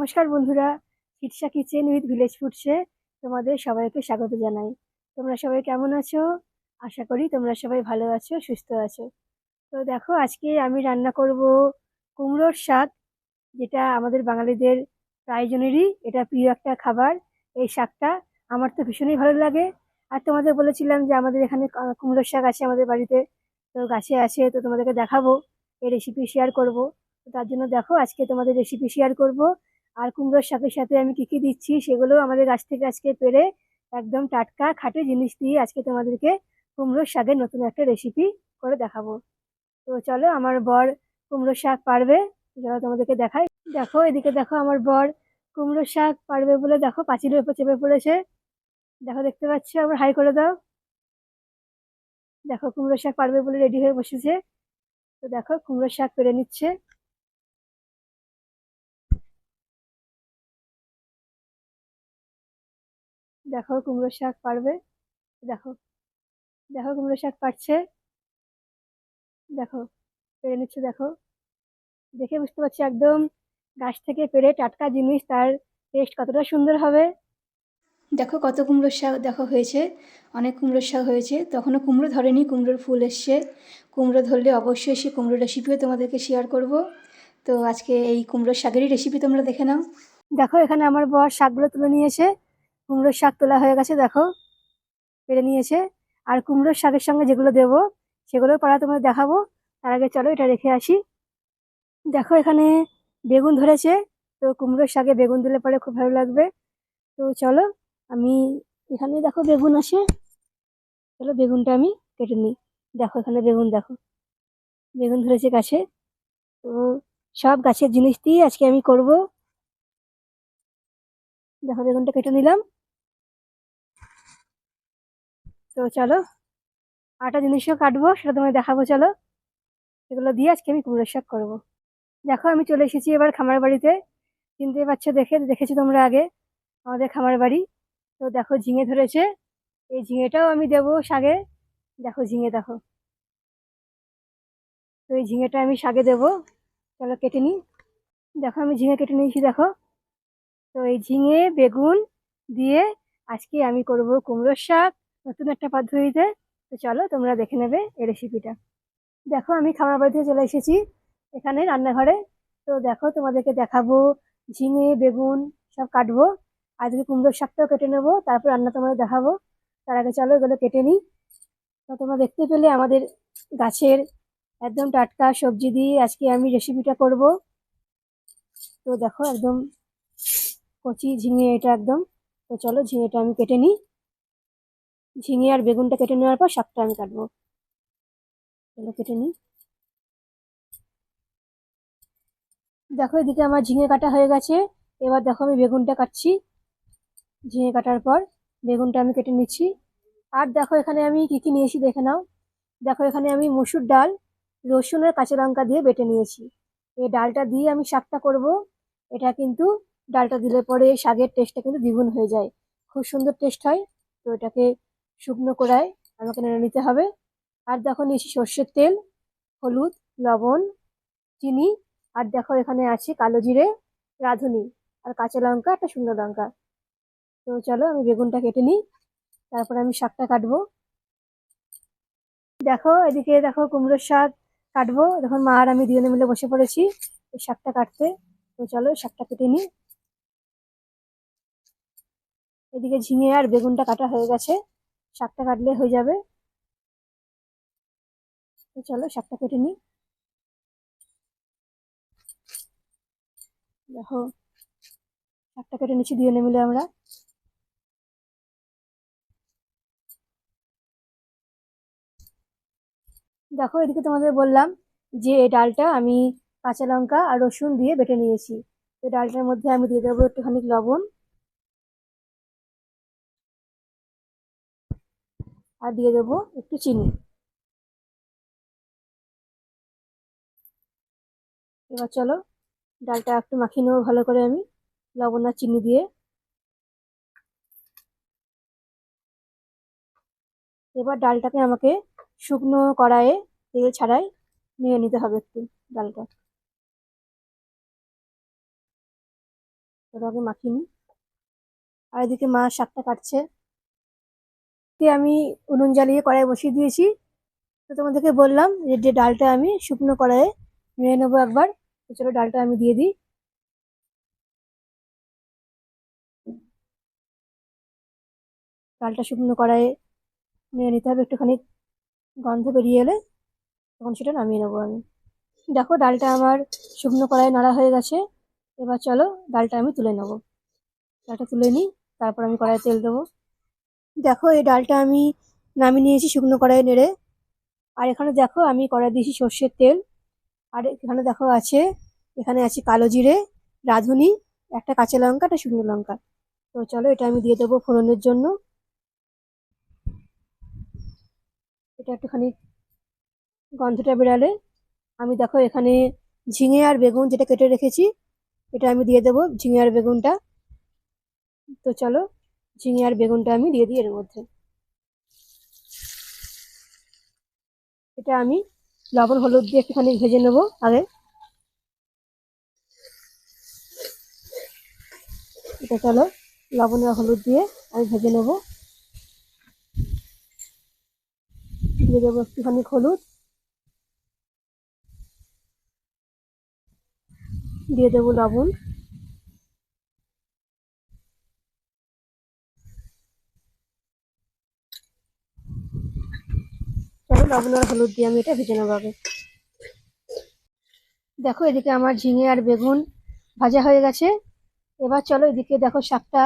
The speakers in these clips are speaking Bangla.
নমস্কার বন্ধুরা চিটসা কিচেন উইথ ভিলেজ ফুডসে তোমাদের সবাইকে স্বাগত জানাই। তোমরা সবাই কেমন আছো? আশা করি তোমরা সবাই ভালো আছো, সুস্থ আছো। তো দেখো, আজকে আমি রান্না করব কুমড়োর শাক, যেটা আমাদের বাঙালিদের প্রায়জনেরই, এটা প্রিয় একটা খাবার। এই শাকটা আমার তো ভীষণই ভালো লাগে। আর তোমাদের বলেছিলাম যে আমাদের এখানে কুমড়োর শাক আছে আমাদের বাড়িতে, তো গাছে আছে, তো তোমাদেরকে দেখাবো, এই রেসিপি শেয়ার করব। তার জন্য দেখো, আজকে তোমাদের রেসিপি শেয়ার করব। আর কুমড়োর শাকের সাথে আমি কি কি দিচ্ছি সেগুলো আমাদের গাছ থেকে আজকে পেরে একদম টাটকা খাঁটি জিনিস দিয়ে আজকে তোমাদেরকে কুমড়োর শাকের নতুন একটা রেসিপি করে দেখাবো। তো চলো আমার বর কুমড়োর শাক পারবে, চলো তোমাদেরকে দেখাই। দেখো, এদিকে দেখো আমার বর কুমড়োর শাক পারবে বলে দেখো, পাঁচিলের উপর চেপে পড়েছে। দেখো, দেখতে পাচ্ছ? আবার হাই করে দাও। দেখো, কুমড়োর শাক পারবে বলে রেডি হয়ে বসেছে। তো দেখো, কুমড়োর শাক পেরে নিচ্ছে। দেখো কুমড়ো শাক পারবে? দেখো। দেখো কুমড়ো শাক পারছে? দেখো। পেরে নিচ্ছে, দেখো। দেখে বুঝতে পারছি একদম গাছ থেকে পেরে টাটকা জিনিস, তার টেস্ট কতটা সুন্দর হবে। দেখো কত কুমড়োর শাক দেখো হয়েছে, অনেক কুমড়োর শাক হয়েছে। তখনও কুমড়ো ধরেনি, কুমড়োর ফুল এসছে। কুমড়ো ধরলে অবশ্যই সে কুমড়ো রেসিপিও তোমাদেরকে শেয়ার করব। তো আজকে এই কুমড়োর শাকেরই রেসিপি তোমরা দেখে নাও। দেখো এখানে আমার বর শাকগুলো তুলে নিয়েছে কুমড়োর শাক তোলা হয়ে গেছে, দেখো। পেরে নিয়েছে। আর কুমড়োর শাকের সঙ্গে যেগুলো দেবো, সেগুলো পাড়া তোমাদের দেখাবো। তার আগে চলো এটা রেখে আসি। দেখো এখানে বেগুন ধরেছে। তো কুমড়োর শাকে বেগুন দিলে পরে খুব ভালো লাগবে। তো চলো, আমি এখানে দেখো বেগুন আসে চলো বেগুনটা আমি কেটে নিই। দেখো এখানে বেগুন, দেখো। বেগুন ধরেছে গাছে। তো সব গাছের জিনিস দিয়ে আজকে আমি করব। দেখো বেগুনটা কেটে নিলাম। তো চলো আটা জিনিসও কাটবো, সেটা তোমায় দেখাবো, চলো। এগুলো দিয়ে আজকে আমি কুমড়োর শাক করব। দেখো, আমি চলে এসেছি এবার খামার বাড়িতে। চিনতে পারছ, দেখে, দেখেছ তোমরা আগে আমাদের খামার বাড়ি। তো দেখো, ঝিঙে ধরেছে। এই ঝিঙেটাও আমি দেবো শাগে। দেখো, ঝিঙে দেখো। তো এই ঝিঙেটা আমি শাগে দেবো। চলো, কেটে নিই। দেখো, আমি ঝিঙে কেটে নিয়েছি, দেখো। তো এই ঝিঙে, বেগুন দিয়ে আজকে আমি করব কুমড়োর শাক। নতুন একটা পদ্ধতিতে, তো চলো তোমরা দেখে নেবে এই রেসিপিটা দেখো, আমি খামার বাড়িতে চলে এসেছি, এখানে রান্নাঘরে। তো দেখো, তোমাদেরকে দেখাবো, ঝিঙে, বেগুন, সব কাটবো। আজকে কুমড়োর শাকটাও কেটে নেব, তারপর রান্না তোমাদের দেখাবো। তার আগে চলো এগুলো কেটে নিই। তো তোমরা দেখতে পেলে আমাদের গাছের একদম টাটকা সবজি দিয়ে আজকে আমি রেসিপিটা করব। তো দেখো, একদম কচি ঝিঙে এটা একদম। তো চলো ঝিঙেটা আমি কেটে নিই। ঝিঙে আর বেগুনটা কেটে নেওয়ার পর শাকটা আমি কাটবো। চলো কেটে নিই। দেখো এদিকে আমার ঝিঙে কাটা হয়ে গেছে। এবার দেখো আমি বেগুনটা কাটছি। ঝিঙে কাটার পর বেগুনটা আমি কেটে নিচ্ছি। আর দেখো এখানে আমি কি কি নিয়েছি দেখে নাও। দেখো এখানে আমি মসুর ডাল, রসুন আর কাঁচা লঙ্কা দিয়ে বেটে নিয়েছি। এই ডালটা দিয়ে আমি শাকটা করব। এটা কিন্তু ডালটা দিলে পরে শাকের টেস্টটা কিন্তু দ্বিগুণ হয়ে যায়। খুব সুন্দর টেস্ট হয়। তো এটাকে শুকনো কড়ায় আমাকে নেড়ে নিতে হবে। আর দেখো নিয়েছি সর্ষের তেল, হলুদ, লবণ, চিনি, আর দেখো এখানে আছে কালো জিরে, রাঁধুনি, আর কাঁচা লঙ্কা, একটা শুকনো লঙ্কা। তো চলো আমি বেগুনটা কেটে নিই, তারপর আমি শাকটা কাটবো। দেখো এদিকে দেখো কুমড়োর শাক কাটবো। দেখুন মা আর আমি দুজনে মিলে বসে পড়েছি এই শাকটা কাটতে। তো চলো শাকটা কেটে নিই। এদিকে ঝিঙে আর বেগুনটা কাটা হয়ে গেছে। শাকটা কাটলে হয়ে যাবে। তো চলো শাকটা কেটে নিই। দেখো, শাকটা কেটে নিচ্ছি দুজনে মিলে আমরা। দেখো, এদিকে তোমাদের বললাম যে এই ডালটা আমি কাঁচা লঙ্কা আর রসুন দিয়ে বেটে নিয়েছি। তো ডালটার মধ্যে আমি দিয়ে দেবো একটুখানি লবণ। আর দিয়ে দেবো একটু চিনি। এবার চলো ডালটা একটু মাখিয়ে নেব ভালো করে আমি, লবণ আর চিনি দিয়ে। এবার ডালটাকে আমাকে শুকনো কড়াইয়ে তেল ছাড়াই নিয়ে নিতে হবে একটু ডালটা। ওটা আগে মাখিয়ে নিই। আর এদিকে মা শাকটা কাটছে। তে আমি উনুন জ্বালিয়ে কড়াই বসিয়ে দিয়েছি। তো তোমাদেরকে বললাম যে যে ডালটা আমি শুকনো কড়াইয়ে নিয়ে নেব একবার। তো চলো ডালটা আমি দিয়ে দিই। ডালটা শুকনো কড়াইয়ে নিয়ে নিতে হবে। একটুখানি গন্ধ বেরিয়ে এলে তখন সেটা নামিয়ে নেব আমি। দেখো, ডালটা আমার শুকনো কড়াইয়ে নাড়া হয়ে গেছে। এবার চলো ডালটা আমি তুলে নেব। ডালটা তুলে নিই, তারপর আমি কড়াইয়ে তেল দেবো। দেখো, এই ডালটা আমি নামিয়ে নিয়েছি শুকনো কড়াইয়ে নেড়ে। আর এখানে দেখো, আমি কড়াই দিয়েছি সর্ষের তেল। আর এখানে দেখো আছে, এখানে আছে কালো জিরে, রাঁধুনি, একটা কাঁচা লঙ্কা, একটা শুকনো লঙ্কা। তো চলো, এটা আমি দিয়ে দেবো ফোড়নের জন্য। এটা একটুখানি গন্ধটা বেড়ালে আমি দেখো, এখানে ঝিঙে আর বেগুন যেটা কেটে রেখেছি, এটা আমি দিয়ে দেবো ঝিঙে আর বেগুনটা। তো চলো ঝিঙে আর বেগুনটা আমি দিয়ে দিই এর মধ্যে। এটা আমি লবণ, হলুদ দিয়ে একটুখানি ভেজে নেব আগে। এটা চলো, লবণ আর হলুদ দিয়ে আমি ভেজে নেব। দিয়ে দেবো একটুখানি হলুদ। দিয়ে দেবো লবণ। লবণ আর হলুদ দিয়ে আমি এটা ভেজে নেব আগে। দেখো, এদিকে আমার ঝিঙে আর বেগুন ভাজা হয়ে গেছে। এবার চলো এদিকে দেখো, শাকটা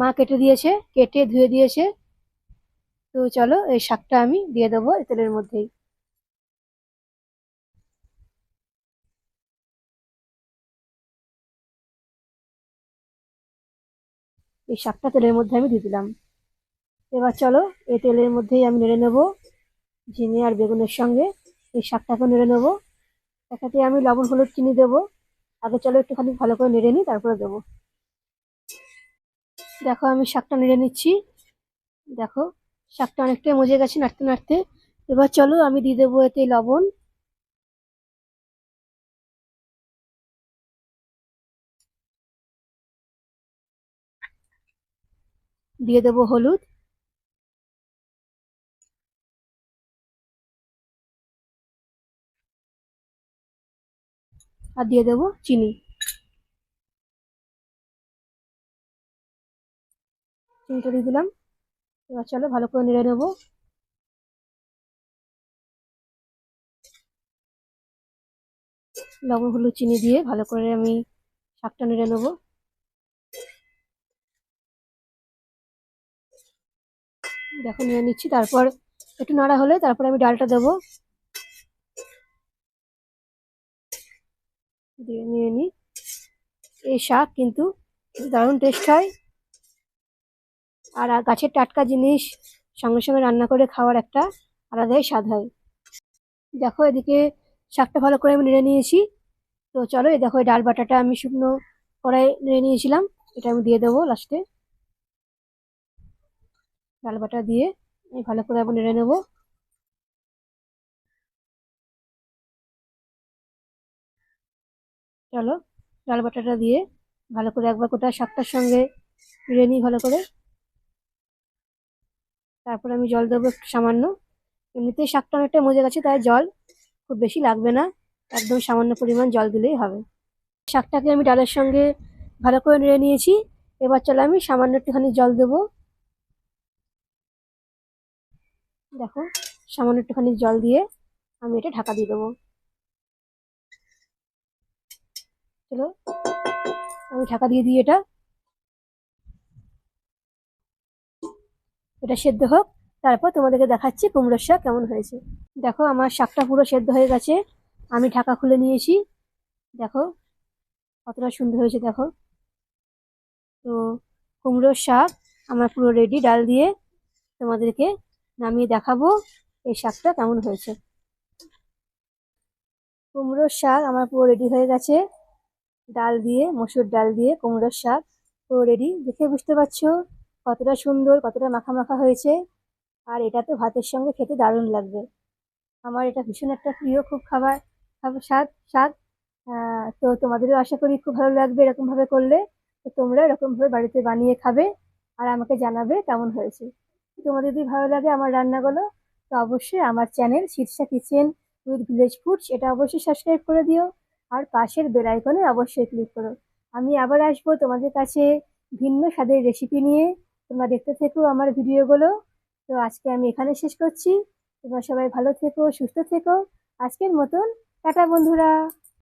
মা কেটে দিয়েছে, কেটে ধুয়ে দিয়েছে। তো চলো, এই শাকটা আমি দিয়ে দেবো তেলের মধ্যেই। এই শাকটা তেলের মধ্যে আমি দিয়ে দিলাম। এবার চলো, এই তেলের মধ্যেই আমি নেড়ে নেব। ঝিঙে আর বেগুনের সঙ্গে এই শাকটাকে নেড়ে নেব। এটাতে আমি লবণ, হলুদ, চিনি দেবো। আগে চলো একটুখানি ভালো করে নেড়ে নিই, তারপরে দেবো। দেখো আমি শাকটা নেড়ে নিচ্ছি। দেখো, শাকটা অনেকটাই মজে গেছে নাড়তে নাড়তে। এবার চলো আমি দিয়ে দেবো এতে লবণ। দিয়ে দেবো হলুদ। আর দিয়ে দেবো চিনি। চিনিটা দিয়ে দিলাম। এবার চলো ভালো করে নেড়ে নেব। লবণ, হলুদ, চিনি দিয়ে ভালো করে আমি শাকটা নেড়ে নেব। দেখো, নিয়ে নিচ্ছি। তারপর একটু নাড়া হলে তারপর আমি ডালটা দেবো। দিয়ে নিয়ে নিই এই শাক কিন্তু দারুণ টেস্ট হয়। আর গাছের টাটকা জিনিস সঙ্গে সঙ্গে রান্না করে খাওয়ার একটা আলাদাই স্বাদ হয়। দেখো এদিকে শাকটা ভালো করে আমি নেড়ে নিয়েছি। তো চলো এই দেখো এই ডাল বাটাটা আমি শুকনো কড়াই নেড়ে নিয়েছিলাম। এটা আমি দিয়ে দেবো লাস্টে ডাল বাটা দিয়ে আমি ভালো করে আমি নেড়ে নেব। চলো ডাল বাটাটা দিয়ে ভালো করে একবার গোটা শাকটার সঙ্গে নেড়ে নিই ভালো করে। তারপর আমি জল দেবো একটু সামান্য। এমনিতেই শাকটা অনেকটা মজে গেছে, তাই জল খুব বেশি লাগবে না। একদম সামান্য পরিমাণ জল দিলেই হবে। শাকটাকে আমি ডালের সঙ্গে ভালো করে নেড়ে নিয়েছি। এবার চলো আমি সামান্য একটুখানি জল দেবো। দেখো, সামান্য একটুখানি জল দিয়ে আমি এটা ঢাকা দিয়ে দেবো। চলো আমি ঢাকা দিয়ে দিই এটা। এটা সেদ্ধ হোক। তারপর তোমাদেরকে দেখাচ্ছি কুমড়োর শাক কেমন হয়েছে। দেখো, আমার শাকটা পুরো সেদ্ধ হয়ে গেছে। আমি ঢাকা খুলে নিয়েছি। দেখো, কতটা সুন্দর হয়েছে, দেখো। তো, কুমড়োর শাক আমার পুরো রেডি ডাল দিয়ে তোমাদেরকে নামিয়ে দেখাবো এই শাকটা কেমন হয়েছে। কুমড়োর শাক আমার পুরো রেডি হয়ে গেছে। ডাল দিয়ে, মসুর ডাল দিয়ে, কুমড়োর শাক পুরো রেডি। দেখে বুঝতে পারছ কতটা সুন্দর, কতটা মাখা মাখা হয়েছে। আর এটা তো ভাতের সঙ্গে খেতে দারুণ লাগবে। আমার এটা ভীষণ একটা প্রিয় খুব খাবার স্বাদ, শাক। তো তোমাদেরও আশা করি খুব ভালো লাগবে এরকমভাবে করলে। তো তোমরা এরকমভাবে বাড়িতে বানিয়ে খাবে আর আমাকে জানাবে কেমন হয়েছে। তোমাদের যদি ভালো লাগে আমার রান্নাগুলো, তো অবশ্যই আমার channel Shirsha kitchen with village foods, এটা অবশ্যই সাবস্ক্রাইব করে দিও। আর পাশের বেল আইকনে অবশ্যই ক্লিক করো। আমি আবার আসব তোমাদের কাছে ভিন্ন স্বাদের রেসিপি নিয়ে। তোমরা দেখতে থেকো আমার ভিডিওগুলো। তো আজকে আমি এখানে শেষ করছি। তোমরা সবাই ভালো থেকো, সুস্থ থেকো। আজকের মতন, টাটা বন্ধুরা।